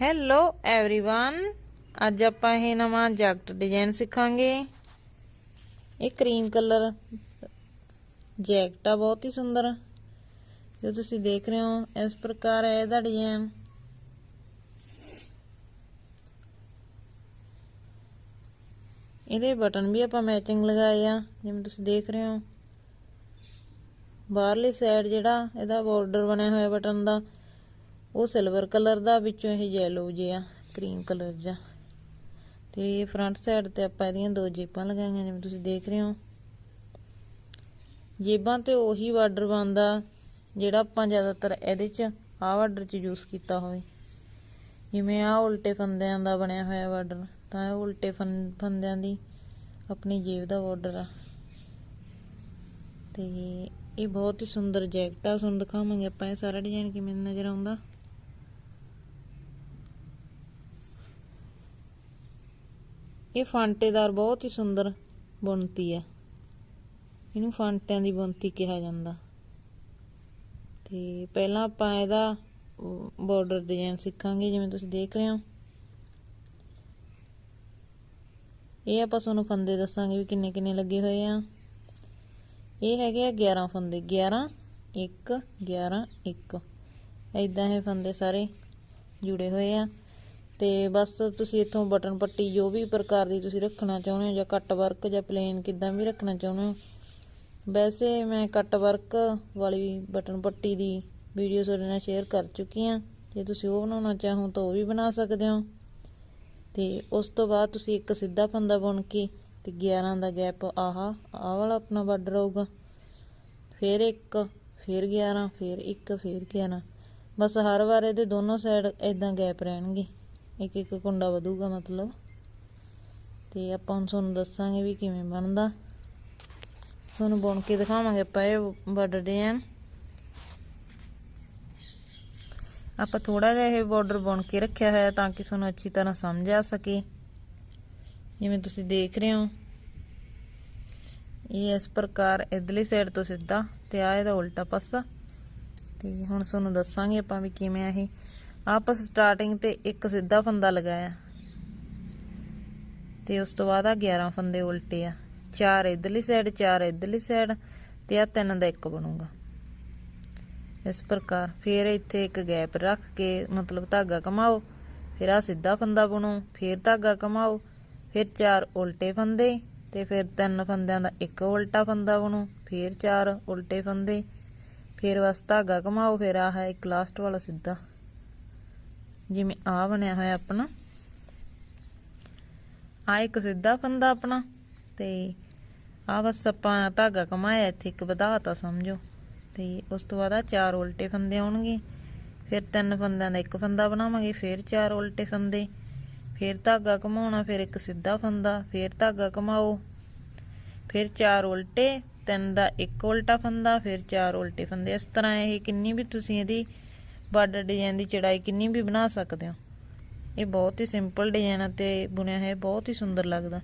Hello everyone ਅੱਜ ਆਪਾਂ ਇਹ ਨਵਾਂ ਜੈਕਟ ਡਿਜ਼ਾਈਨ ਸਿੱਖਾਂਗੇ ਇਹ ਕਰੀਮ ਕਲਰ ਜੈਕਟ ਆ ਬਹੁਤ ਹੀ ਸੁੰਦਰ ਜੋ ਤੁਸੀਂ ਦੇਖ ਰਹੇ ਹੋ ਇਸ ਪ੍ਰਕਾਰ ਹੈ ਇਹਦਾ ਡਿਜ਼ਾਈਨ ਇਹਦੇ ਬਟਨ ਵੀ ਆਪਾਂ ਮੈਚਿੰਗ ਲਗਾਏ ਆ ਜਿਵੇਂ ਤੁਸੀਂ ਦੇਖ ਰਹੇ ਹੋ ਬਾਹਰਲੀ ਸਾਈਡ ਜਿਹੜਾ ਇਹਦਾ ਬਾਰਡਰ ਬਣਿਆ ਹੋਇਆ ਬਟਨ ਦਾ ਉਹ ਸਿਲਵਰ ਕਲਰ ਦਾ ਵਿੱਚੋਂ ਇਹ ਯੈਲੋ ਜਿਹਾ ਕਰੀਮ ਕਲਰ ਜਿਹਾ। ਤੇ ਫਰੰਟ ਸਾਈਡ ਤੇ ਆਪਾਂ ਇਹਦੀਆਂ ਦੋ ਜੇਬਾਂ ਲਗਾਈਆਂ ਜਿਵੇਂ ਤੁਸੀਂ ਦੇਖ ਰਹੇ ਹੋ। ਜੇਬਾਂ ਤੇ ਉਹੀ ਬਾਰਡਰ ਬਣਦਾ, ਜਿਹੜਾ ਆਪਾਂ ਜ਼ਿਆਦਾਤਰ ਇਹਦੇ 'ਚ ਆਹ ਬਾਰਡਰ 'ਚ ਯੂਜ਼ ਕੀਤਾ ਹੋਵੇ। ਜਿਵੇਂ ਆਹ ਉਲਟੇ ਫੰਦਿਆਂ ਦਾ ਬਣਿਆ ਹੋਇਆ ਬਾਰਡਰ ਤਾਂ ਇਹ ਉਲਟੇ ਫੰ- ਫੰਦਿਆਂ ਦੀ ਆਪਣੀ ਜੇਬ ਦਾ ਬਾਰਡਰ ਆ। ਤੇ ਇਹ ਬਹੁਤ ਹੀ ਸੁੰਦਰ ਜੈਕਟ ਆ ਤੁਹਾਨੂੰ ਦਿਖਾਵਾਂਗੇ ਆਪਾਂ, ਇਹ ਸਾਰਾ ਡਿਜ਼ਾਈਨ ਕਿਵੇਂ ਨਜ਼ਰ ਆਉਂਦਾ? ਇਹ ਫਾਂਟੇਦਾਰ ਬਹੁਤ ਹੀ ਸੁੰਦਰ ਬੁਣਤੀ ਹੈ। ਇਹਨੂੰ ਫਾਂਟਿਆਂ ਦੀ ਬੁਣਤੀ ਕਿਹਾ ਜਾਂਦਾ। ਤੇ ਪਹਿਲਾਂ ਆਪਾਂ ਇਹਦਾ ਬਾਰਡਰ ਡਿਜ਼ਾਈਨ ਸਿੱਖਾਂਗੇ, ਜਿਵੇਂ ਤੁਸੀਂ ਦੇਖ ਰਹੇ ਹੋ। ਇਹ ਆਪਾਂ ਤੁਹਾਨੂੰ ਫੰਦੇ ਦੱਸਾਂਗੇ ਵੀ ਕਿੰਨੇ ਕਿੰਨੇ ਲੱਗੇ ਹੋਏ ਆ। ਇਹ ਹੈਗੇ ਆ 11 ਫੰਦੇ। 11 1 11 1 ਐਦਾਂ ਇਹ ਫੰਦੇ ਸਾਰੇ ਜੁੜੇ ਹੋਏ ਆ। ਤੇ ਬਸ ਤੁਸੀਂ ਇੱਥੋਂ ਬਟਨ ਪੱਟੀ ਜੋ ਵੀ ਪ੍ਰਕਾਰ ਦੀ ਤੁਸੀਂ ਰੱਖਣਾ ਚਾਹੁੰਦੇ ਹੋ ਜਾਂ ਕੱਟ ਵਰਕ ਜਾਂ ਪਲੇਨ ਕਿਦਾਂ ਵੀ ਰੱਖਣਾ ਚਾਹੁੰਦੇ ਹੋ। ਵੈਸੇ ਮੈਂ ਕੱਟ ਵਰਕ ਵਾਲੀ ਬਟਨ ਪੱਟੀ ਦੀ ਵੀਡੀਓ ਤੁਹਾਡੇ ਨਾਲ ਸ਼ੇਅਰ ਕਰ ਚੁੱਕੀ ਹਾਂ। ਜੇ ਤੁਸੀਂ ਉਹ ਬਣਾਉਣਾ ਚਾਹੋ ਤਾਂ ਉਹ ਵੀ ਬਣਾ ਸਕਦੇ ਹੋ। ਤੇ ਉਸ ਤੋਂ ਬਾਅਦ ਤੁਸੀਂ ਇੱਕ ਸਿੱਧਾ ਫੰਦਾ ਬੁਣ ਕੇ ਤੇ 11 ਦਾ ਗੈਪ ਆਹ ਆਹ ਵਾਲਾ ਆਪਣਾ ਬਾਰਡਰ ਆਊਗਾ ਫਿਰ ਇੱਕ, ਫਿਰ 11 ਫਿਰ ਇੱਕ, ਫਿਰ 11 ਬਸ ਹਰ ਵਾਰ ਇਹਦੇ ਦੋਨੋਂ ਸਾਈਡ ਇਦਾਂ ਗੈਪ ਰਹਿਣਗੇ। ਇੱਕ ਇੱਕ ਕੁੰਡਾ ਵਧੂਗਾ ਮਤਲਬ। ਤੇ ਆਪਾਂ ਹੁਣ ਤੁਹਾਨੂੰ ਦੱਸਾਂਗੇ ਵੀ ਕਿਵੇਂ ਬਣਦਾ। ਤੁਹਾਨੂੰ ਬੁਣ ਕੇ ਦਿਖਾਵਾਂਗੇ ਆਪਾਂ ਇਹ ਬਾਰਡਰ ਡਿਜ਼ਾਈਨ ਆਪਾਂ ਥੋੜਾ ਜਿਹਾ ਇਹ ਬਾਰਡਰ ਬੁਣ ਕੇ ਰੱਖਿਆ ਹੋਇਆ ਤਾਂ ਕਿ ਤੁਹਾਨੂੰ ਅੱਛੀ ਤਰ੍ਹਾਂ ਸਮਝ ਆ ਸਕੇ। ਜਿਵੇਂ ਤੁਸੀਂ ਦੇਖ ਰਹੇ ਹੋ। ਇਹ ਇਸ ਪ੍ਰਕਾਰ ਇਧਰਲੀ ਸਾਈਡ ਤੋਂ ਸਿੱਧਾ ਤੇ ਆ ਇਹਦਾ ਉਲਟਾ ਪਾਸਾ। ਤੇ ਹੁਣ ਤੁਹਾਨੂੰ ਦੱਸਾਂਗੇ ਆਪਾਂ ਵੀ ਕਿਵੇਂ ਆ ਇਹ। ਆਪਾਂ ਸਟਾਰਟਿੰਗ ਤੇ ਇੱਕ ਸਿੱਧਾ ਫੰਦਾ ਲਗਾਇਆ। ਤੇ ਉਸ ਤੋਂ ਬਾਅਦ ਆ 11 ਫੰਦੇ ਉਲਟੇ ਆ। ਚਾਰ ਇਧਰਲੀ ਸਾਈਡ ਚਾਰ ਇਧਰਲੀ ਸਾਈਡ ਤੇ ਆ ਤਿੰਨ ਦਾ ਇੱਕ ਬਣੂਗਾ। ਇਸ ਪ੍ਰਕਾਰ ਫਿਰ ਇੱਥੇ ਇੱਕ ਗੈਪ ਰੱਖ ਕੇ ਮਤਲਬ ਧਾਗਾ ਕਮਾਓ ਫਿਰ ਆ ਸਿੱਧਾ ਫੰਦਾ ਬਣੋ, ਫਿਰ ਧਾਗਾ ਕਮਾਓ ਫਿਰ ਚਾਰ ਉਲਟੇ ਫੰਦੇ ਤੇ ਫਿਰ ਤਿੰਨ ਫੰਦਿਆਂ ਦਾ ਇੱਕ ਉਲਟਾ ਫੰਦਾ ਬਣੋ, ਫਿਰ ਚਾਰ ਉਲਟੇ ਫੰਦੇ, ਫਿਰ ਬਸ ਧਾਗਾ ਕਮਾਓ ਫਿਰ ਆਹ ਇੱਕ ਲਾਸਟ ਵਾਲਾ ਸਿੱਧਾ। ਜਿਵੇਂ ਆ ਬਣਿਆ ਹੋਇਆ ਆਪਣਾ। ਆ ਇੱਕ ਸਿੱਧਾ ਫੰਦਾ ਆਪਣਾ ਤੇ ਆ ਬਸ ਆਪਾਂ ਧਾਗਾ ਕਮਾਇਆ ਇੱਥੇ ਇੱਕ ਵਧਾਤਾ ਸਮਝੋ। ਤੇ ਉਸ ਤੋਂ ਬਾਅਦ ਆ ਚਾਰ ਉਲਟੇ ਫੰਦੇ ਆਉਣਗੇ। ਫਿਰ ਤਿੰਨ ਫੰਦਿਆਂ ਦਾ ਇੱਕ ਫੰਦਾ ਬਣਾਵਾਂਗੇ, ਫਿਰ ਚਾਰ ਉਲਟੇ ਫੰਦੇ। ਫਿਰ ਧਾਗਾ ਘਮਾਉਣਾ, ਫਿਰ ਇੱਕ ਸਿੱਧਾ ਫੰਦਾ, ਫਿਰ ਧਾਗਾ ਘਮਾਓ। ਫਿਰ ਚਾਰ ਉਲਟੇ, ਤਿੰਨ ਦਾ ਇੱਕ ਉਲਟਾ ਫੰਦਾ, ਫਿਰ ਚਾਰ ਉਲਟੇ ਫੰਦੇ। ਇਸ ਤਰ੍ਹਾਂ ਇਹ ਕਿੰਨੀ ਵੀ ਤੁਸੀਂ ਇਹਦੀ ਬਾਰਡਰ ਡਿਜ਼ਾਈਨ ਦੀ ਚੜਾਈ ਕਿੰਨੀ ਵੀ ਬਣਾ ਸਕਦੇ ਹੋ। ਇਹ ਬਹੁਤ ਹੀ ਸਿੰਪਲ ਡਿਜ਼ਾਈਨ ਆ ਤੇ ਬੁਣਿਆ ਹੈ ਬਹੁਤ ਹੀ ਸੁੰਦਰ ਲੱਗਦਾ।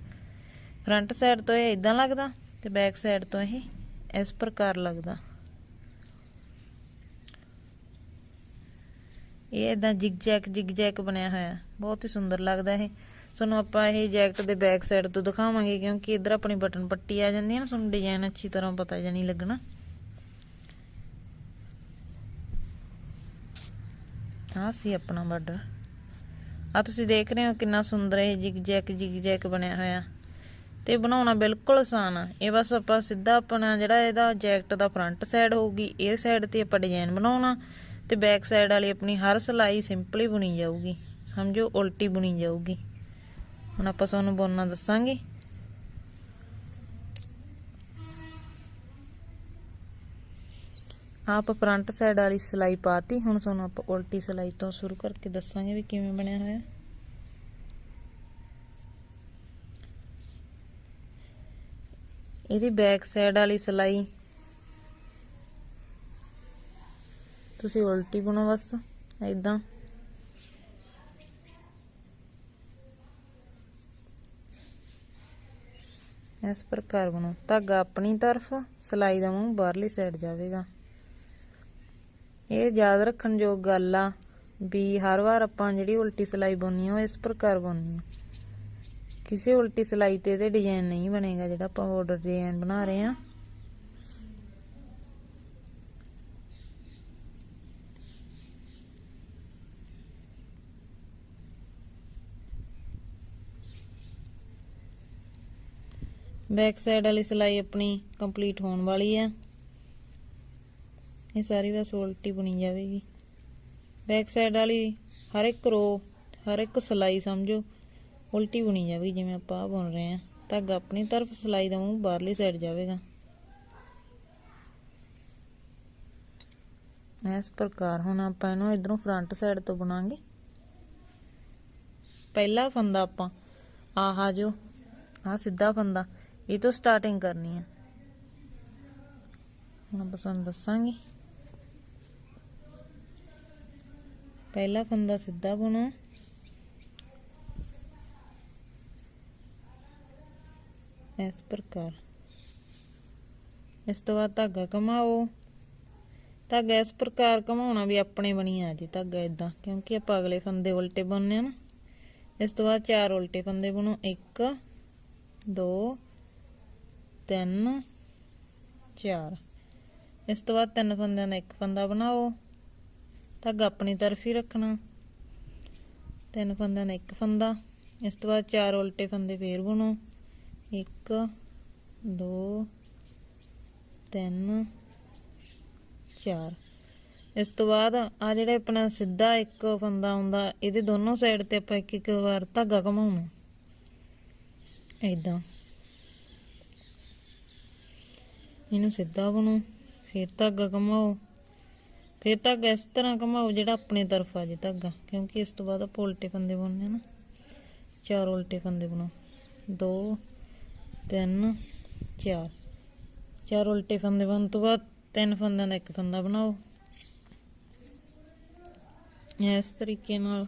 ਫਰੰਟ ਸਾਈਡ ਤੋਂ ਇਹ ਇਦਾਂ ਲੱਗਦਾ ਤੇ ਬੈਕ ਸਾਈਡ ਤੋਂ ਇਹ ਇਸ ਪ੍ਰਕਾਰ ਲੱਗਦਾ। ਇਹ ਇਦਾਂ ਜਿਗ ਜੈਕ ਜਿਗ ਜੈਕ ਬਣਿਆ ਹੋਇਆ। ਬਹੁਤ ਹੀ ਸੁੰਦਰ ਲੱਗਦਾ ਇਹ। ਤੁਹਾਨੂੰ ਆਪਾਂ ਇਹ ਜੈਕਟ ਦੇ ਬੈਕ ਸਾਈਡ ਤੋਂ ਦਿਖਾਵਾਂਗੇ ਕਿਉਂਕਿ ਇਧਰ ਆਪਣੀ ਬਟਨ ਪੱਟੀ ਆ ਜਾਂਦੀ ਹੈ ਨਾ, ਤੁਹਾਨੂੰ ਡਿਜ਼ਾਈਨ ਅੱਛੀ ਤਰ੍ਹਾਂ ਪਤਾ ਜਾਂ ਨਹੀਂ ਲੱਗਣਾ। ਆਹ ਸੀ ਆਪਣਾ ਬਾਰਡਰ ਆ ਤੁਸੀਂ ਦੇਖ ਰਹੇ ਹੋ ਕਿੰਨਾ ਸੁੰਦਰ ਇਹ ਜਿਗ ਜੈਕ ਜਿਗ ਜੈਕ ਬਣਿਆ ਹੋਇਆ। ਤੇ ਬਣਾਉਣਾ ਬਿਲਕੁਲ ਆਸਾਨ ਆ। ਇਹ ਬਸ ਆਪਾਂ ਸਿੱਧਾ ਆਪਣਾ ਜਿਹੜਾ ਇਹਦਾ ਜੈਕਟ ਦਾ ਫਰੰਟ ਸਾਈਡ ਹੋਊਗੀ, ਇਹ ਸਾਈਡ ਤੇ ਆਪਾਂ ਡਿਜ਼ਾਈਨ ਬਣਾਉਣਾ। ਤੇ ਬੈਕ ਸਾਈਡ ਵਾਲੀ ਆਪਣੀ ਹਰ ਸਲਾਈ ਸਿੰਪਲੀ ਬੁਣੀ ਜਾਊਗੀ। ਸਮਝੋ, ਉਲਟੀ ਬੁਣੀ ਜਾਊਗੀ। ਹੁਣ ਆਪਾਂ ਤੁਹਾਨੂੰ ਬੁਣਨਾ ਦੱਸਾਂਗੇ। ਆਪ ਫਰੰਟ ਸਾਈਡ ਵਾਲੀ ਸਲਾਈ ਪਾਤੀ, ਹੁਣ ਤੁਹਾਨੂੰ ਆਪਾਂ ਉਲਟੀ ਸਿਲਾਈ ਤੋਂ ਸ਼ੁਰੂ ਕਰਕੇ ਦੱਸਾਂਗੇ ਵੀ ਕਿਵੇਂ ਬਣਿਆ ਹੋਇਆ। ਇਹਦੀ ਬੈਕ ਸਾਈਡ ਵਾਲੀ ਸਿਲਾਈ ਤੁਸੀਂ ਉਲਟੀ ਬੁਣੋ ਬਸ ਐਦਾਂ ਇਸ ਪ੍ਰਕਾਰ ਬਣੋ। ਧਾਗਾ ਆਪਣੀ ਤਰਫ, ਸਿਲਾਈ ਦਾ ਮੂੰਹ ਬਾਹਰਲੀ ਸਾਈਡ ਜਾਵੇਗਾ। ਇਹ ਯਾਦ ਰੱਖਣ ਯੋਗ ਗੱਲ ਆ ਵੀ ਹਰ ਵਾਰ ਆਪਾਂ ਜਿਹੜੀ ਉਲਟੀ ਸਿਲਾਈ ਬੁਣਨੀ ਉਹ ਇਸ ਪ੍ਰਕਾਰ ਬੁਣਨੀ ਕਿਸੇ ਉਲਟੀ ਸਿਲਾਈ ਤੇ ਇਹਦੇ ਡਿਜ਼ਾਈਨ ਨਹੀਂ ਬਣੇਗਾ ਜਿਹੜਾ ਆਪਾਂ ਬਾਰਡਰ ਡਿਜ਼ਾਈਨ ਬਣਾ ਰਹੇ ਆ। ਬੈਕ ਸਾਈਡ ਵਾਲੀ ਸਿਲਾਈ ਆਪਣੀ ਕੰਪਲੀਟ ਹੋਣ ਵਾਲੀ ਆ। ਇਹ ਸਾਰੀ ਬਸ ਉਲਟੀ ਬੁਣੀ ਜਾਵੇਗੀ। ਬੈਕ ਸਾਈਡ ਵਾਲੀ ਹਰ ਇੱਕ ਰੋ ਹਰ ਇੱਕ ਸਿਲਾਈ ਸਮਝੋ, ਉਲਟੀ ਬੁਣੀ ਜਾਵੇਗੀ ਜਿਵੇਂ ਆਪਾਂ ਆਹ ਬੁਣ ਰਹੇ ਆ ਧਾਗਾ ਆਪਣੀ ਤਰਫ ਸਿਲਾਈ ਦਾ ਮੂੰਹ ਬਾਹਰਲੀ ਸਾਈਡ ਜਾਵੇਗਾ। ਇਸ ਪ੍ਰਕਾਰ ਹੁਣ ਆਪਾਂ ਇਹਨੂੰ ਇਧਰੋਂ ਫਰੰਟ ਸਾਈਡ ਤੋਂ ਬਣਾਵਾਂਗੇ ਪਹਿਲਾ ਫੰਦਾ ਆਪਾਂ, ਆਹਾ ਜੋ ਆ ਸਿੱਧਾ ਫੰਦਾ, ਇਹ ਤੋਂ ਸਟਾਰਟਿੰਗ ਕਰਨੀ ਆ। ਹੁਣ ਆਪਾਂ ਤੁਹਾਨੂੰ ਦੱਸਾਂਗੇ। ਪਹਿਲਾ ਫੰਦਾ ਸਿੱਧਾ ਬੁਣੋ ਇਸ ਪ੍ਰਕਾਰ। ਇਸ ਤੋਂ ਬਾਅਦ ਧਾਗਾ ਕਮਾਓ ਧਾਗਾ ਇਸ ਪ੍ਰਕਾਰ ਕਮਾਉਣਾ ਵੀ ਆਪਣੇ ਬਣੀ ਆ ਜੀ ਧਾਗਾ ਇਦਾਂ ਕਿਉਂਕਿ ਆਪਾਂ ਅਗਲੇ ਫੰਦੇ ਉਲਟੇ ਬੁਣਨੇ ਆ ਨਾ। ਇਸ ਤੋਂ ਬਾਅਦ ਚਾਰ ਉਲਟੇ ਫੰਦੇ ਬੁਣੋ 1 2 3 4 ਇਸ ਤੋਂ ਬਾਅਦ ਤਿੰਨ ਫੰਦਿਆਂ ਦਾ ਇੱਕ ਫੰਦਾ ਬਣਾਓ। ਧਾਗਾ ਆਪਣੀ ਤਰਫ ਹੀ ਰੱਖਣਾ। ਤਿੰਨ ਫੰਦਿਆਂ ਦਾ ਇੱਕ ਫੰਦਾ। ਇਸ ਤੋਂ ਬਾਅਦ ਚਾਰ ਉਲਟੇ ਫੰਦੇ ਫੇਰ ਬੁਣੋ। 1 2 3 4 ਇਸ ਤੋਂ ਬਾਅਦ ਆ ਜਿਹੜਾ ਆਪਣਾ ਸਿੱਧਾ ਇੱਕ ਫੰਦਾ ਆਉਂਦਾ ਇਹਦੇ ਦੋਨੋਂ ਸਾਈਡ ਤੇ ਆਪਾਂ ਇੱਕ ਇੱਕ ਵਾਰ ਧਾਗਾ ਘਮਾਉਣਾ। ਇਦਾਂ ਇਹਨੂੰ ਸਿੱਧਾ ਬਣੋ, ਫਿਰ ਧਾਗਾ ਘਮਾਓ। ਫਿਰ ਧਾਗਾ ਇਸ ਤਰ੍ਹਾਂ ਘਮਾਓ ਜਿਹੜਾ ਆਪਣੇ ਤਰਫ ਆ ਜੇ ਧਾਗਾ, ਕਿਉਂਕਿ ਇਸ ਤੋਂ ਬਾਅਦ ਆਪਾਂ ਉਲਟੇ ਫੰਦੇ ਬੁਣਨੇ ਨਾ। ਚਾਰ ਉਲਟੇ ਫੰਦੇ ਬਣਾਓ। 2 3 4 ਚਾਰ ਉਲਟੇ ਫੰਦੇ ਬਣਨ ਤੋਂ ਬਾਅਦ ਤਿੰਨ ਫੰਦਿਆਂ ਦਾ ਇੱਕ ਫੰਦਾ ਬਣਾਓ। ਇਸ ਤਰੀਕੇ ਨਾਲ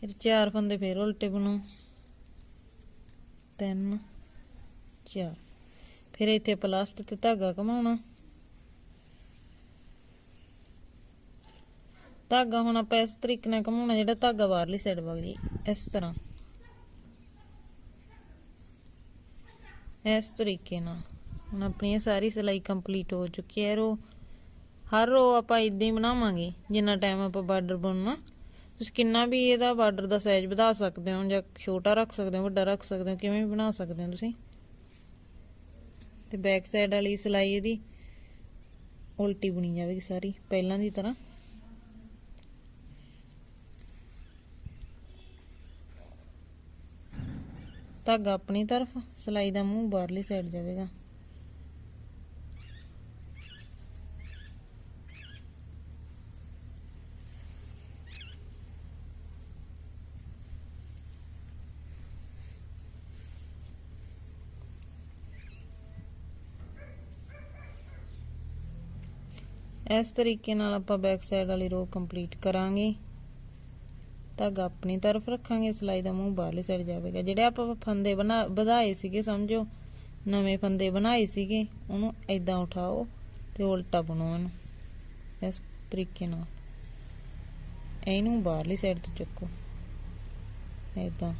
ਫਿਰ ਚਾਰ ਫੰਦੇ ਫਿਰ ਉਲਟੇ ਬਣਾਓ। ਤਿੰਨ, ਚਾਰ। ਫਿਰ ਇੱਥੇ ਪਲਾਸਟ ਤੇ ਧਾਗਾ ਘਮਾਉਣਾ। ਧਾਗਾ ਹੁਣ ਆਪਾਂ ਇਸ ਤਰੀਕੇ ਨਾਲ ਘਮਾਉਣਾ, ਜਿਹੜਾ ਧਾਗਾ ਬਾਹਰਲੀ ਸਾਈਡ ਵਗ ਜੀ ਇਸ ਤਰ੍ਹਾਂ। ਇਸ ਤਰੀਕੇ ਨਾਲ। ਹੁਣ ਆਪਣੀ ਸਾਰੀ ਸਿਲਾਈ ਕੰਪਲੀਟ ਹੋ ਚੁੱਕੀ ਹੈ, ਰੋ ਹਰ ਰੋ ਆਪਾਂ ਇਦਾਂ ਹੀ ਬਣਾਵਾਂਗੇ, ਜਿੰਨਾ ਟਾਈਮ ਆਪਾਂ ਬਾਰਡਰ ਬਣਨਾ। ਤੁਸੀਂ ਕਿੰਨਾ ਵੀ ਇਹਦਾ ਬਾਰਡਰ ਦਾ ਸਾਈਜ਼ ਵਧਾ ਸਕਦੇ ਹੋ, ਜਾਂ ਛੋਟਾ ਰੱਖ ਸਕਦੇ ਹੋ, ਵੱਡਾ ਰੱਖ ਸਕਦੇ ਹੋ, ਕਿਵੇਂ ਵੀ ਬਣਾ ਸਕਦੇ ਹੋ ਤੁਸੀਂ। ਤੇ ਬੈਕ ਸਾਈਡ ਵਾਲੀ ਸਿਲਾਈ ਇਹਦੀ ਉਲਟੀ ਬੁਣੀ ਜਾਵੇਗੀ ਸਾਰੀ, ਪਹਿਲਾਂ ਦੀ ਤਰ੍ਹਾਂ। ਧਾਗਾ ਆਪਣੀ ਤਰਫ, ਸਿਲਾਈ ਦਾ ਮੂੰਹ ਬਾਹਰਲੀ ਸਾਈਡ ਜਾਵੇਗਾ। ਇਸ ਤਰੀਕੇ ਨਾਲ ਆਪਾਂ ਬੈਕ ਸਾਈਡ ਵਾਲੀ ਰੋ ਕੰਪਲੀਟ ਕਰਾਂਗੇ। ਧਾਗਾ ਆਪਣੀ ਤਰਫ ਰੱਖਾਂਗੇ, ਸਿਲਾਈ ਦਾ ਮੂੰਹ ਬਾਹਰਲੀ ਸਾਈਡ ਜਾਵੇਗਾ। ਜਿਹੜੇ ਆਪਾਂ ਫੰਦੇ ਬਣਾ, ਵਧਾਏ ਸੀਗੇ, ਸਮਝੋ, ਨਵੇਂ ਫੰਦੇ ਬਣਾਏ ਸੀਗੇ, ਉਹਨੂੰ ਐਦਾਂ ਉਠਾਓ ਤੇ ਉਲਟਾ ਬਣਾਓ ਇਹਨੂੰ, ਇਸ ਤਰੀਕੇ ਨਾਲ। ਇਹਨੂੰ ਬਾਹਰਲੀ ਸਾਈਡ ਤੋਂ ਚੱਕੋ ਐਦਾਂ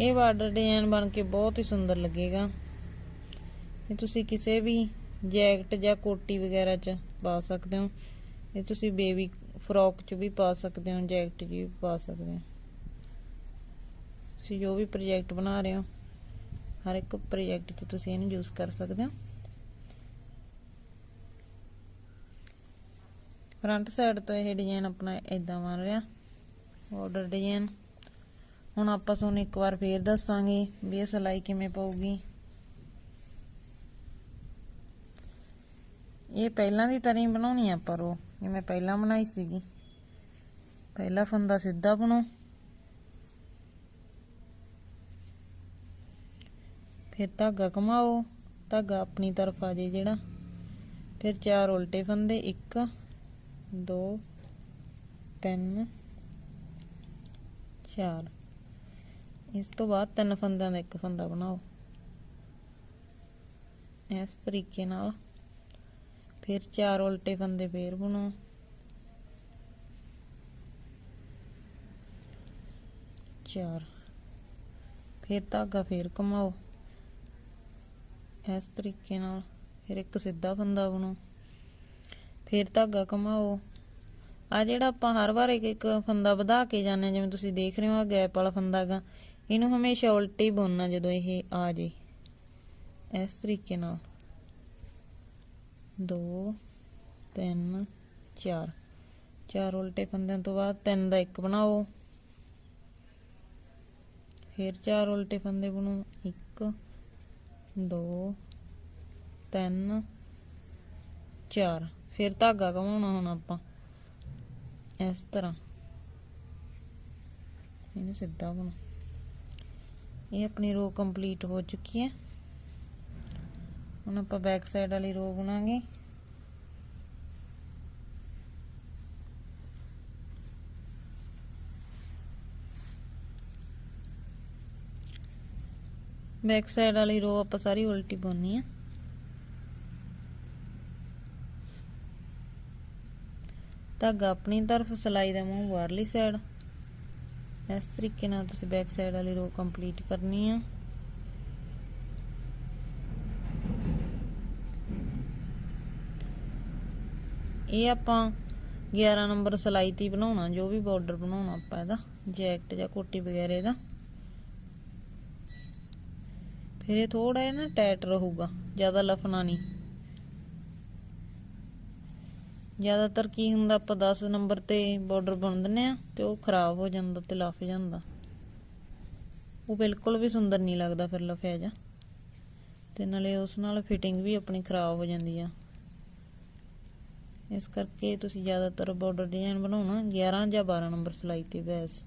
ਇਹ ਬਾਰਡਰ ਡਿਜ਼ਾਈਨ ਬਣ ਕੇ ਬਹੁਤ ਹੀ ਸੁੰਦਰ ਲੱਗੇਗਾ। ਇਹ ਤੁਸੀਂ ਕਿਸੇ ਵੀ ਜੈਕਟ ਜਾਂ ਕੋਟੀ ਵਗੈਰਾ 'ਚ ਪਾ ਸਕਦੇ ਹੋ। ਇਹ ਤੁਸੀਂ ਬੇਬੀ ਫਰੋਕ 'ਚ ਵੀ ਪਾ ਸਕਦੇ ਹੋ, ਜੈਕਟ 'ਚ ਵੀ ਪਾ ਸਕਦੇ ਹੋ। ਤੁਸੀਂ ਜੋ ਵੀ ਪ੍ਰੋਜੈਕਟ ਬਣਾ ਰਹੇ ਹੋ, ਹਰ ਇੱਕ ਪ੍ਰੋਜੈਕਟ 'ਚ ਤੁਸੀਂ ਇਹਨੂੰ ਯੂਜ਼ ਕਰ ਸਕਦੇ ਹੋ। ਫਰੰਟ ਸਾਈਡ ਤੋਂ ਇਹ ਡਿਜ਼ਾਈਨ ਆਪਣਾ ਇਦਾਂ ਬਣ ਰਿਹਾ, ਬਾਰਡਰ ਡਿਜ਼ਾਈਨ। ਹੁਣ ਆਪਾਂ ਤੁਹਾਨੂੰ ਇੱਕ ਵਾਰ ਫੇਰ ਦੱਸਾਂਗੇ ਵੀ ਇਹ ਸਿਲਾਈ ਕਿਵੇਂ ਪਾਉਗੀ ਇਹ ਪਹਿਲਾਂ ਦੀ ਤਰ੍ਹਾਂ ਹੀ ਬਣਾਉਣੀ ਆ, ਪਰ ਉਹ ਜਿਵੇਂ ਪਹਿਲਾਂ ਬਣਾਈ ਸੀਗੀ। ਪਹਿਲਾ ਫੰਦਾ ਸਿੱਧਾ ਬਣੋ ਫਿਰ ਧਾਗਾ ਘਮਾਓ। ਧਾਗਾ ਆਪਣੀ ਤਰਫ ਆ ਜੇ ਜਿਹੜਾ। ਫਿਰ ਚਾਰ ਉਲਟੇ ਫੰਦੇ 1 2 3 4 ਇਸ ਤੋਂ ਬਾਅਦ ਤਿੰਨ ਫੰਦਿਆਂ ਦਾ ਇੱਕ ਫੰਦਾ ਬਣਾਓ। ਇਸ ਤਰੀਕੇ ਨਾਲ ਫਿਰ ਚਾਰ ਉਲਟੇ ਫੰਦੇ ਫੇਰ ਬੁਣੋ। ਚਾਰ। ਫਿਰ ਧਾਗਾ ਫੇਰ ਘੁਮਾਓ। ਇਸ ਤਰੀਕੇ ਨਾਲ ਫਿਰ ਇੱਕ ਸਿੱਧਾ ਫੰਦਾ ਬਣੋ। ਫਿਰ ਧਾਗਾ ਘੁਮਾਓ। ਆ ਜਿਹੜਾ ਆਪਾਂ ਹਰ ਵਾਰ ਇੱਕ ਇੱਕ ਫੰਦਾ ਵਧਾ ਕੇ ਜਾਂਦੇ ਹਾਂ, ਜਿਵੇਂ ਤੁਸੀਂ ਦੇਖ ਰਹੇ ਹੋ ਆ ਗੈਪ ਵਾਲਾ ਫੰਦਾ ਗਾ ਇਹਨੂੰ ਹਮੇਸ਼ਾ ਉਲਟੀ ਬੁਣਨਾ ਜਦੋਂ ਇਹ ਆ ਜੇ। ਇਸ ਤਰੀਕੇ ਨਾਲ। 2 3 4 ਚਾਰ ਉਲਟੇ ਫੰਦਿਆਂ ਤੋਂ ਬਾਅਦ ਤਿੰਨ ਦਾ ਇੱਕ ਬਣਾਓ। ਫਿਰ ਚਾਰ ਉਲਟੇ ਫੰਦੇ ਬਣੋ। 1 2 3 4 ਫਿਰ ਧਾਗਾ ਘਮਾਉਣਾ ਹੁਣ ਆਪਾਂ। ਇਸ ਤਰ੍ਹਾਂ। ਇਹਨੂੰ ਸਿੱਧਾ ਬਣੋ ਇਹ ਆਪਣੀ ਰੋ ਕੰਪਲੀਟ ਹੋ ਚੁੱਕੀ ਹੈ। ਹੁਣ ਆਪਾਂ ਬੈਕ ਸਾਈਡ ਵਾਲੀ ਰੋ ਬਣਾਵਾਂਗੇ ਬੈਕ ਸਾਈਡ ਵਾਲੀ ਰੋ ਆਪਾਂ ਸਾਰੀ ਉਲਟੀ ਪਾਉਣੀ ਆ। ਧਾਗਾ ਆਪਣੀ ਤਰਫ, ਸਲਾਈ ਦਾ ਮੂੰਹ ਬਾਹਰਲੀ ਸਾਈਡ ਇਸ ਤਰੀਕੇ ਨਾਲ ਤੁਸੀਂ ਬੈਕ ਸਾਈਡ ਵਾਲੀ ਰੋ ਕੰਪਲੀਟ ਕਰਨੀ ਆ। ਇਹ ਆਪਾਂ 11 ਨੰਬਰ ਸਲਾਈ ਤੇ ਬਣਾਉਣਾ, ਜੋ ਵੀ ਬਾਰਡਰ ਬਣਾਉਣਾ ਆਪਾਂ ਇਹਦਾ ਜੈਕਟ ਜਾਂ ਕੋਟੀ ਵਗੈਰਾ ਦਾ ਫਿਰ ਇਹ ਥੋੜਾ ਜਿਹਾ ਨਾ ਟਾਈਟ ਰਹੂਗਾ, ਜ਼ਿਆਦਾ ਲਫਣਾ ਨਹੀਂ। ਜ਼ਿਆਦਾਤਰ ਕੀ ਹੁੰਦਾ, ਆਪਾਂ 10 ਨੰਬਰ ਤੇ ਬਾਰਡਰ ਬੁਣ ਦਿੰਨੇ ਆ ਤੇ ਉਹ ਖਰਾਬ ਹੋ ਜਾਂਦਾ ਤੇ ਲਫ ਜਾਂਦਾ। ਉਹ ਬਿਲਕੁਲ ਵੀ ਸੁੰਦਰ ਨਹੀਂ ਲੱਗਦਾ ਫਿਰ ਲਫਿਆ ਜਾ ਤੇ ਨਾਲੇ ਉਸ ਨਾਲ ਫਿਟਿੰਗ ਵੀ ਆਪਣੀ ਖਰਾਬ ਹੋ ਜਾਂਦੀ ਆ। ਇਸ ਕਰਕੇ ਤੁਸੀਂ ਜ਼ਿਆਦਾਤਰ ਬਾਰਡਰ ਡਿਜ਼ਾਈਨ ਬਣਾਉਣਾ 11 ਜਾਂ 12 ਨੰਬਰ ਸਲਾਈ ਤੇ ਬੈਸ।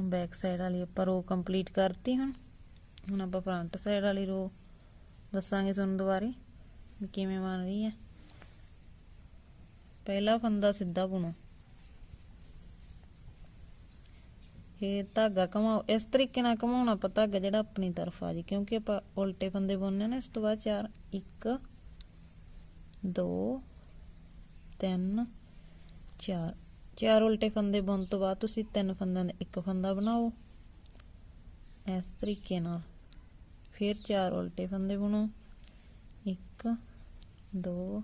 ਬੈਕ ਸਾਈਡ ਵਾਲੀ ਆਪਾਂ ਰੋ ਕੰਪਲੀਟ ਕਰਤੀ ਹੁਣ। ਹੁਣ ਆਪਾਂ ਫਰੰਟ ਸਾਈਡ ਵਾਲੀ ਰੋ ਦੱਸਾਂਗੇ ਤੁਹਾਨੂੰ ਦੁਬਾਰੇ ਕਿਵੇਂ ਬਣ ਰਹੀ ਹੈ। ਪਹਿਲਾ ਫੰਦਾ ਸਿੱਧਾ ਬੁਣੋ। ਇਹ ਧਾਗਾ ਘਮਾਓ ਇਸ ਤਰੀਕੇ ਨਾਲ ਘਮਾਉਣਾ ਆਪਾਂ ਧਾਗਾ ਜਿਹੜਾ ਆਪਣੀ ਤਰਫ ਆ ਜੀ, ਕਿਉਂਕਿ ਆਪਾਂ ਉਲਟੇ ਫੰਦੇ ਬੁਣਨੇ ਨੇ, ਇਸ ਤੋਂ ਬਾਅਦ 4 1 2 3 4 ਚਾਰ ਉਲਟੇ ਫੰਦੇ ਬੁਣ ਤੋਂ ਬਾਅਦ ਤੁਸੀਂ ਤਿੰਨ ਫੰਦਿਆਂ ਦਾ ਇੱਕ ਫੰਦਾ ਬਣਾਓ। ਇਸ ਤਰੀਕੇ ਨਾਲ। ਫਿਰ ਚਾਰ ਉਲਟੇ ਫੰਦੇ ਬੁਣੋ। 1 2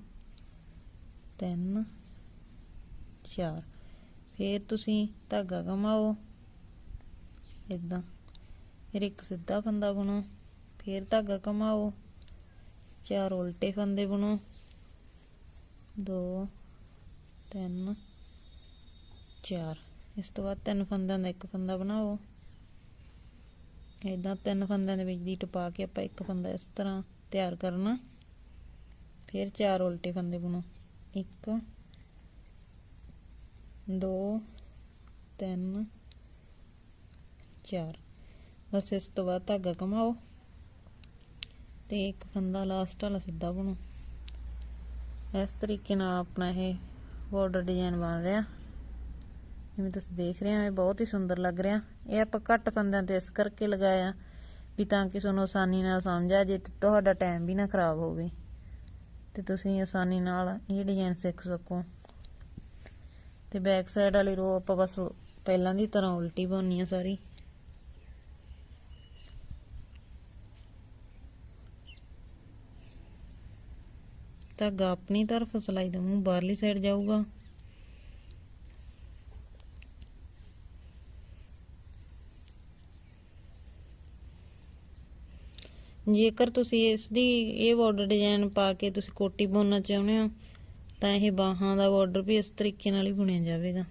3 4 ਫਿਰ ਤੁਸੀਂ ਧਾਗਾ ਘਮਾਓ। ਇਦਾਂ ਫਿਰ ਇੱਕ ਸਿੱਧਾ ਫੰਦਾ ਬਣੋ, ਫਿਰ ਧਾਗਾ ਘਮਾਓ, ਚਾਰ ਉਲਟੇ ਫੰਦੇ ਬਣੋ। 2 3 4 ਇਸ ਤੋਂ ਬਾਅਦ ਤਿੰਨ ਫੰਦਿਆਂ ਦਾ ਇੱਕ ਫੰਦਾ ਬਣਾਓ। ਇਦਾਂ ਤਿੰਨ ਫੰਦਿਆਂ ਦੇ ਵਿੱਚ ਦੀ ਟਪਾ ਕੇ ਆਪਾਂ ਇੱਕ ਫੰਦਾ ਇਸ ਤਰ੍ਹਾਂ ਤਿਆਰ ਕਰਨਾ। ਫਿਰ ਚਾਰ ਉਲਟੇ ਫੰਦੇ ਬਣੋ। 1 2 3 4 ਬਸ ਇਸ ਤੋਂ ਬਾਅਦ ਧਾਗਾ ਘਮਾਓ ਤੇ ਇੱਕ ਫੰਦਾ ਲਾਸਟ ਵਾਲਾ ਸਿੱਧਾ ਬਣੋ। ਇਸ ਤਰੀਕੇ ਨਾਲ ਆਪਣਾ ਇਹ ਬਾਰਡਰ ਡਿਜ਼ਾਈਨ ਬਣ ਰਿਹਾ। ਜਿਵੇਂ ਤੁਸੀਂ ਦੇਖ ਰਹੇ ਹੋ, ਇਹ ਬਹੁਤ ਹੀ ਸੁੰਦਰ ਲੱਗ ਰਿਹਾ। ਇਹ ਆਪਾਂ ਘੱਟ ਫੰਦਿਆਂ ਤੇ ਇਸ ਕਰਕੇ ਲਗਾਇਆ ਵੀ ਤਾਂ ਕਿ ਤੁਹਾਨੂੰ ਆਸਾਨੀ ਨਾਲ ਸਮਝ ਆ ਜੇ ਤੁਹਾਡਾ ਟਾਈਮ ਵੀ ਨਾ ਖਰਾਬ ਹੋਵੇ। ਤੇ ਤੁਸੀਂ ਆਸਾਨੀ ਨਾਲ ਇਹ ਡਿਜ਼ਾਈਨ ਸਿੱਖ ਸਕੋ। ਤੇ ਬੈਕ ਸਾਈਡ ਵਾਲੀ ਰੋ ਆਪਾਂ ਬਸ ਪਹਿਲਾਂ ਦੀ ਤਰ੍ਹਾਂ ਉਲਟੀ ਬਣਨੀ ਆ ਸਾਰੀ। ਧਾਗਾ ਆਪਣੀ ਤਰਫ ਸਲਾਈ ਦਾ ਮੂੰਹ ਬਾਹਰਲੀ ਸਾਈਡ ਜਾਊਗਾ। ਜੇਕਰ ਤੁਸੀਂ ਇਸ ਦੀ ਇਹ ਬਾਰਡਰ ਡਿਜ਼ਾਈਨ ਪਾ ਕੇ ਤੁਸੀਂ ਕੋਟੀ ਬੁਣਨਾ ਚਾਹੁੰਦੇ ਹੋ, ਤਾਂ ਇਹ ਬਾਹਾਂ ਦਾ ਬਾਰਡਰ ਵੀ ਇਸ ਤਰੀਕੇ ਨਾਲ ਹੀ ਬੁਣਿਆ ਜਾਵੇਗਾ।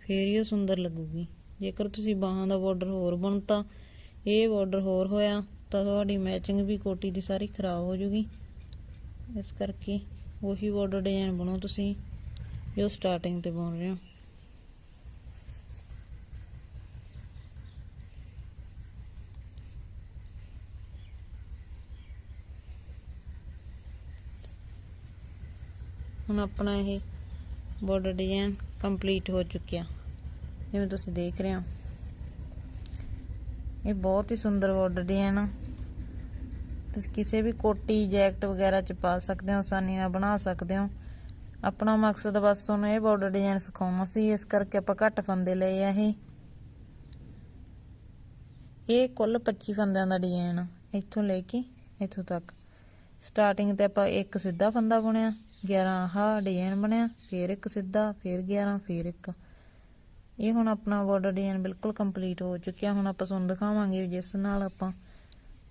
ਫੇਰ ਹੀ ਉਹ ਸੁੰਦਰ ਲੱਗੂਗੀ। ਜੇਕਰ ਤੁਸੀਂ ਬਾਹਾਂ ਦਾ ਬਾਰਡਰ ਹੋਰ ਬਣਤਾ, ਇਹ ਬਾਰਡਰ ਹੋਰ ਹੋਇਆ, ਤਾਂ ਤੁਹਾਡੀ ਮੈਚਿੰਗ ਵੀ ਕੋਟੀ ਦੀ ਸਾਰੀ ਖਰਾਬ ਹੋ ਜੂਗੀ। ਇਸ ਕਰਕੇ ਉਹੀ ਬਾਰਡਰ ਡਿਜ਼ਾਈਨ ਬਣੋ ਤੁਸੀਂ, ਜੋ ਸਟਾਰਟਿੰਗ ਤੇ ਬੁਣ ਰਹੇ ਹੋ। ਹੁਣ ਆਪਣਾ ਇਹ ਬਾਰਡਰ ਡਿਜ਼ਾਈਨ ਕੰਪਲੀਟ ਹੋ ਚੁੱਕਿਆ, ਜਿਵੇਂ ਤੁਸੀਂ ਦੇਖ ਰਹੇ ਹੋ। ਇਹ ਬਹੁਤ ਹੀ ਸੁੰਦਰ ਬਾਰਡਰ ਡਿਜ਼ਾਈਨ ਆ। ਤੁਸੀਂ ਕਿਸੇ ਵੀ ਕੋਟੀ, ਜੈਕਟ ਵਗੈਰਾ ਚ ਪਾ ਸਕਦੇ ਹੋ ਆਸਾਨੀ ਨਾਲ ਬਣਾ ਸਕਦੇ ਹੋ। ਆਪਣਾ ਮਕਸਦ ਬਸ ਤੁਹਾਨੂੰ ਇਹ ਬਾਰਡਰ ਡਿਜ਼ਾਈਨ ਸਿਖਾਉਣਾ ਸੀ, ਇਸ ਕਰਕੇ ਆਪਾਂ ਘੱਟ ਫੰਦੇ ਲਏ ਆ ਇਹ। ਇਹ ਕੁੱਲ 25 ਫੰਦਿਆਂ ਦਾ ਡਿਜ਼ਾਈਨ ਆ, ਇੱਥੋਂ ਲੈ ਕੇ ਇੱਥੋਂ ਤੱਕ। ਸਟਾਰਟਿੰਗ ਤੇ ਆਪਾਂ ਇੱਕ ਸਿੱਧਾ ਫੰਦਾ ਬੁਣਿਆ 11 ਆਹ ਡਿਜ਼ਾਈਨ ਬਣਿਆ, ਫਿਰ ਇੱਕ ਸਿੱਧਾ, ਫਿਰ 11 ਫਿਰ ਇੱਕ। ਇਹ ਹੁਣ ਆਪਣਾ ਬਾਰਡਰ ਡਿਜ਼ਾਈਨ ਬਿਲਕੁਲ ਕੰਪਲੀਟ ਹੋ ਚੁੱਕਿਆ, ਹੁਣ ਆਪਾਂ ਤੁਹਾਨੂੰ ਦਿਖਾਵਾਂਗੇ ਜਿਸ ਨਾਲ ਆਪਾਂ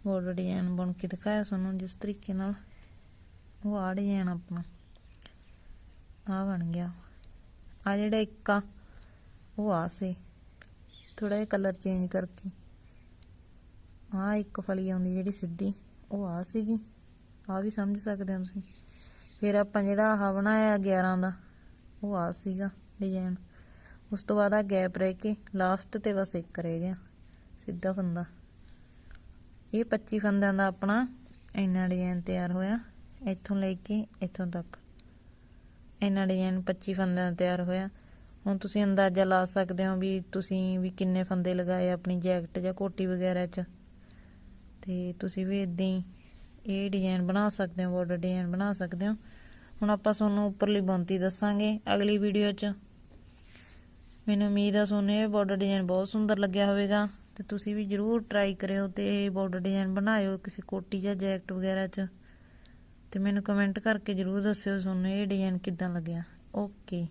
ਹੋਰ ਡਿਜ਼ਾਈਨ ਬਣ ਕੇ ਦਿਖਾਇਆ ਤੁਹਾਨੂੰ ਜਿਸ ਤਰੀਕੇ ਨਾਲ ਉਹ ਆ ਡਿਜ਼ਾਈਨ ਆਪਣਾ ਆ ਬਣ ਗਿਆ। ਆ ਜਿਹੜਾ ਇੱਕ ਆ, ਉਹ ਆ ਸੀ। ਥੋੜਾ ਜਿਹਾ ਕਲਰ ਚੇਂਜ ਕਰਕੇ। ਆ ਇੱਕ ਫਲੀ ਆਉਂਦੀ ਜਿਹੜੀ ਸਿੱਧੀ, ਉਹ ਆ ਸੀਗੀ। ਆ ਵੀ ਸਮਝ ਸਕਦੇ ਹੋ ਤੁਸੀਂ। ਫਿਰ ਆਪਾਂ ਜਿਹੜਾ ਆਹ ਬਣਾਇਆ 11 ਦਾ, ਉਹ ਆ ਸੀਗਾ ਡਿਜ਼ਾਈਨ ਉਸ ਤੋਂ ਬਾਅਦ ਆ ਗੈਪ ਰਹਿ ਕੇ ਲਾਸਟ ਤੇ ਬਸ ਇੱਕ ਰਹਿ ਗਿਆ। ਸਿੱਧਾ ਫੰਦਾ ਇਹ 25 ਫੰਦਿਆਂ ਦਾ ਆਪਣਾ ਇੰਨਾ ਡਿਜ਼ਾਈਨ ਤਿਆਰ ਹੋਇਆ, ਇੱਥੋਂ ਲੈ ਕੇ ਇੱਥੋਂ ਤੱਕ। ਇੰਨਾ ਡਿਜ਼ਾਈਨ 25 ਫੰਦਿਆਂ ਦਾ ਤਿਆਰ ਹੋਇਆ। ਹੁਣ ਤੁਸੀਂ ਅੰਦਾਜ਼ਾ ਲਾ ਸਕਦੇ ਹੋ ਵੀ ਤੁਸੀਂ ਵੀ ਕਿੰਨੇ ਫੰਦੇ ਲਗਾਏ ਆਪਣੀ ਜੈਕਟ ਜਾਂ ਕੋਟੀ ਵਗੈਰਾ 'ਚ। ਤੇ ਤੁਸੀਂ ਵੀ ਇਦਾਂ ਹੀ ਇਹ ਡਿਜ਼ਾਈਨ ਬਣਾ ਸਕਦੇ ਹੋ ਬਾਰਡਰ ਡਿਜ਼ਾਈਨ ਬਣਾ ਸਕਦੇ ਹੋ। ਹੁਣ ਆਪਾਂ ਤੁਹਾਨੂੰ ਉੱਪਰਲੀ ਬੁਣਤੀ ਦੱਸਾਂਗੇ ਅਗਲੀ ਵੀਡੀਓ 'ਚ। ਮੈਨੂੰ ਉਮੀਦ ਆ ਤੁਹਾਨੂੰ ਇਹ ਬਾਰਡਰ ਡਿਜ਼ਾਈਨ ਬਹੁਤ ਸੁੰਦਰ ਲੱਗਿਆ ਹੋਵੇਗਾ। ਤੇ ਤੁਸੀਂ ਵੀ ਜਰੂਰ ਟਰਾਈ ਕਰਿਓ ਤੇ ਇਹ ਬਾਰਡਰ ਡਿਜ਼ਾਈਨ ਬਣਾਇਓ, ਕਿਸੇ ਕੋਟੀ ਜਾਂ ਜੈਕਟ ਵਗੈਰਾ 'ਚ। ਤੇ ਮੈਨੂੰ ਕਮੈਂਟ ਕਰਕੇ ਜਰੂਰ ਦੱਸਿਓ ਤੁਹਾਨੂੰ ਇਹ ਡਿਜ਼ਾਈਨ ਕਿੱਦਾਂ ਲੱਗਿਆ। ਓਕੇ